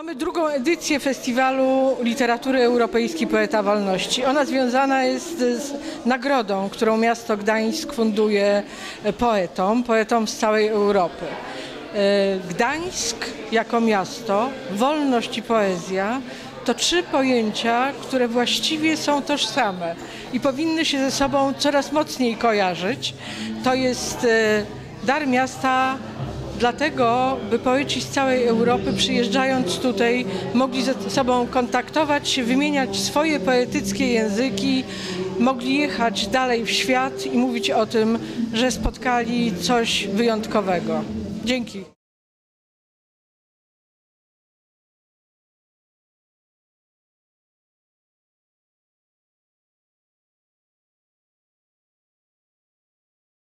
Mamy drugą edycję Festiwalu Literatury Europejskiej Poeta Wolności. Ona związana jest z nagrodą, którą miasto Gdańsk funduje poetom, poetom z całej Europy. E, Gdańsk jako miasto, wolność i poezja to trzy pojęcia, które właściwie są tożsame i powinny się ze sobą coraz mocniej kojarzyć. To jest e, dar miasta Dlatego, by poeci z całej Europy przyjeżdżając tutaj mogli ze sobą kontaktować się, wymieniać swoje poetyckie języki, mogli jechać dalej w świat i mówić o tym, że spotkali coś wyjątkowego. Dzięki.